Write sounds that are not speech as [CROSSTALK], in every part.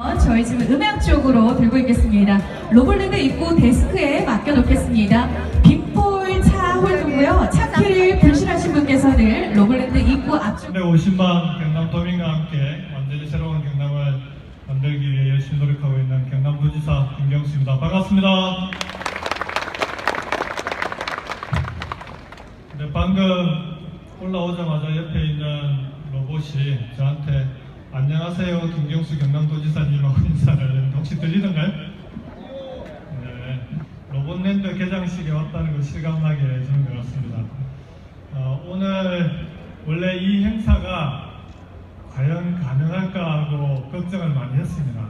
어, 저희 지금 음악 쪽으로 들고 있겠습니다. 로블랜드 입구 데스크에 맡겨놓겠습니다. 빅폴 차 홀드고요. 차 키를 분실하신 분께서는 로블랜드 입구 앞쪽 350만 경남 도민과 함께 완전히 새로운 경남을 만들기 위해 열심히 노력하고 있는 경남도지사 김경수입니다. 반갑습니다. 네, 방금 올라오자마자 옆에 있는 로봇이 저한테 안녕하세요 김경수 경남도지사님하고 [LAUGHS] 인사를 했는데 혹시 들리던가요? 네, 로봇랜드 개장식에 왔다는 걸 실감나게 해주는 것 같습니다. 어, 오늘 원래 이 행사가 과연 가능할까 하고 걱정을 많이 했습니다.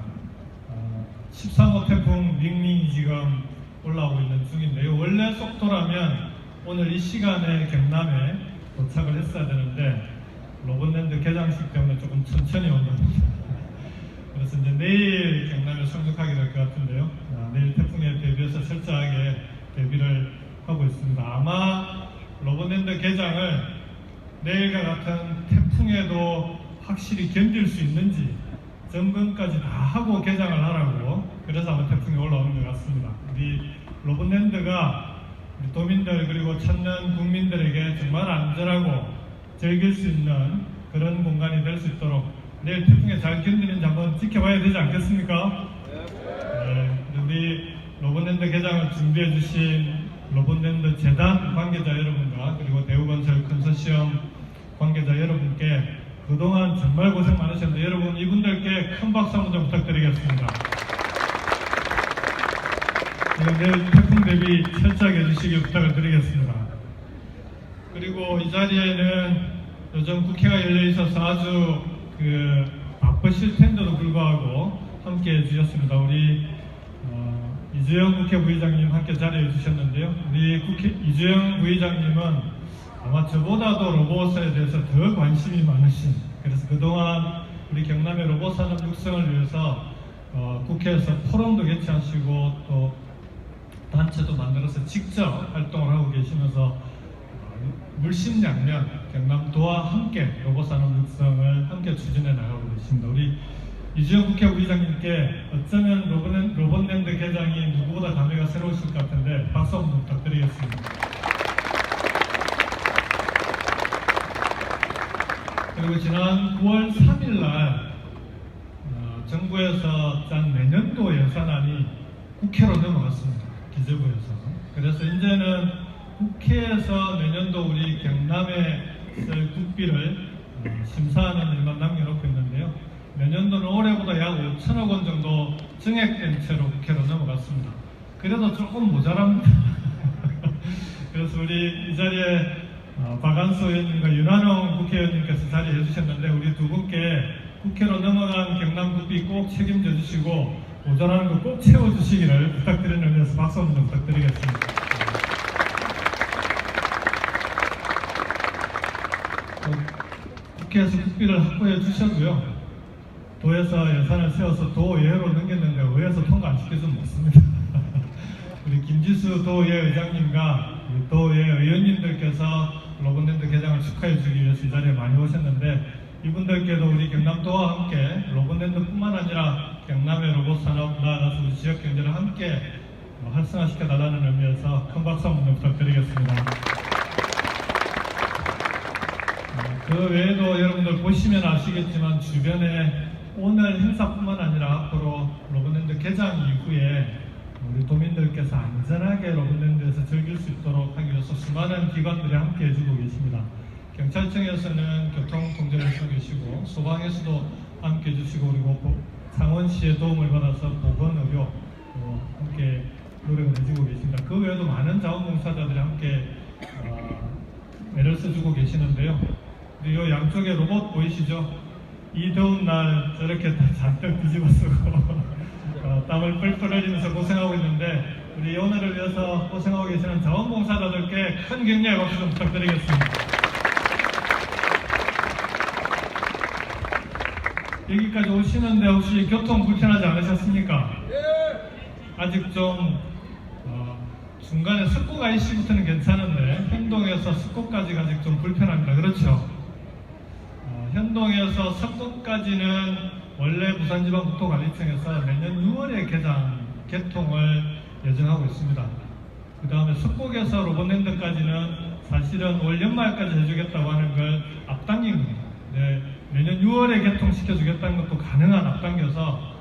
어, 13호 태풍 링링이 지금 올라오고 있는 중인데요. 원래 속도라면 오늘 이 시간에 경남에 도착을 했어야 되는데 로봇랜드 개장식 때문에 조금 천천히 온답니다. 그래서 이제 내일 경남에 상륙하게 될 것 같은데요. 아, 내일 태풍에 대비해서 철저하게 대비를 하고 있습니다. 아마 로봇랜드 개장을 내일과 같은 태풍에도 확실히 견딜 수 있는지 점검까지 다 하고 개장을 하라고 그래서 아마 태풍이 올라오는 것 같습니다. 우리 로봇랜드가 우리 도민들 그리고 찾는 국민들에게 정말 안전하고 즐길 수 있는 그런 공간이 될 수 있도록 내일 태풍에 잘 견디는지 한번 지켜봐야 되지 않겠습니까? 네, 우리 로봇랜드 개장을 준비해 주신 로봇랜드 재단 관계자 여러분과 그리고 대우건설 컨소시엄 관계자 여러분께 그동안 정말 고생 많으셨는데 여러분 이분들께 큰 박수 한번 좀 부탁드리겠습니다. 네, 내일 태풍 대비 철저하게 해주시길 부탁을 드리겠습니다. 그리고 이 자리에는 요즘 국회가 열려 있어서 아주 그 바쁘실 텐데도 불구하고 함께 해주셨습니다. 우리 어, 이재영 국회 부의장님 함께 자리해 주셨는데요. 우리 국회 이재영 부의장님은 아마 저보다도 로봇에 대해서 더 관심이 많으신 그래서 그동안 우리 경남의 로봇 산업 육성을 위해서 어, 국회에서 포럼도 개최하시고 또 단체도 만들어서 직접 활동을 하고 계시면서 어, 물심양면 경남도와 함께 로봇산업 육성을 함께 추진해 나가고 계십니다. 우리 이주영 국회 부의장님께 어쩌면 로봇, 로봇랜드 개장이 누구보다 감회가 새로우실 것 같은데 박수 한번 부탁드리겠습니다. 그리고 지난 9월 3일 날 어, 정부에서 짠 내년도 예산안이 국회로 넘어갔습니다. 기재부에서. 그래서 이제는 국회에서 내년도 우리 경남에 쓸 국비를 어, 심사하는 일만 남겨놓고 있는데요. 내년도는 올해보다 약 5천억 원 정도 증액된 채로 국회로 넘어갔습니다. 그래도 조금 모자랍니다. [LAUGHS] 그래서 우리 이 자리에 어, 박안수 의원님과 윤한홍 국회의원님께서 자리해 주셨는데 우리 두 분께 국회로 넘어간 경남 국비 꼭 책임져 주시고 모자라는 거 꼭 채워 주시기를 부탁드리는 의미에서 박수 한번 부탁드리겠습니다. 어, 국회에서 국비를 확보해 주셔도요. 도에서 예산을 세워서 도예로 넘겼는데 의회에서 통과 안 시켜주면 못습니다. [LAUGHS] 우리 김지수 도예 의장님과 우리 도예 의원님들께서 로봇랜드 개장을 축하해 주기 위해서 이 자리에 많이 오셨는데 이분들께도 우리 경남도와 함께 로봇랜드뿐만 아니라 경남의 로봇 산업 나아가서 우리 지역 경제를 함께 어, 활성화시켜 달라는 의미에서 큰 박수 한번 부탁드리겠습니다. 어, 그 외에도 여러분들 보시면 아시겠지만 주변에 오늘 행사뿐만 아니라 앞으로 로봇랜드 개장 이후에 우리 도민들께서 안전하게 로봇랜드에서 즐길 수 있도록 하기 위해서 수많은 기관들이 함께 해주고 계십니다. 경찰청에서는 교통 통제를 해주고 계시고 소방에서도 함께 해주시고 그리고 보- 창원시의 도움을 받아서 보건의료 또 함께 노력을 해주고 계십니다. 그 외에도 많은 자원봉사자들이 함께 어, 애를 써주고 계시는데요. 그리고 이 양쪽에 로봇 보이시죠? 이 더운 날 저렇게 다 잔뜩 뒤집어 쓰고 어, 땀을 뻘뻘 흘리면서 고생하고 있는데 우리 오늘을 위해서 고생하고 계시는 자원봉사자들께 큰 격려의 박수 좀 부탁드리겠습니다. 여기까지 오시는데 혹시 교통 불편하지 않으셨습니까? 아직 좀 어, 중간에 습곡 IC부터는 괜찮은데 행동에서 습곡까지가 아직 좀 불편합니다. 그렇죠? 어, 현동에서 석곡까지는 원래 부산지방국토관리청에서 내년 6월에 개장 개통을 예정하고 있습니다. 그 다음에 숙곡에서 로봇랜드까지는 사실은 올 연말까지 해주겠다고 하는 걸 앞당긴 겁니다. 네, 내년 6월에 개통시켜주겠다는 것도 가능한 앞당겨서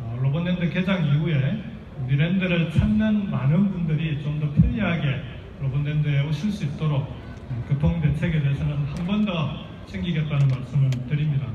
어, 로봇랜드 개장 이후에 우리 랜드를 찾는 많은 분들이 좀 더 편리하게 로봇랜드에 오실 수 있도록 어, 교통 대책에 대해서는 한 번더 챙기겠다는 말씀을 드립니다.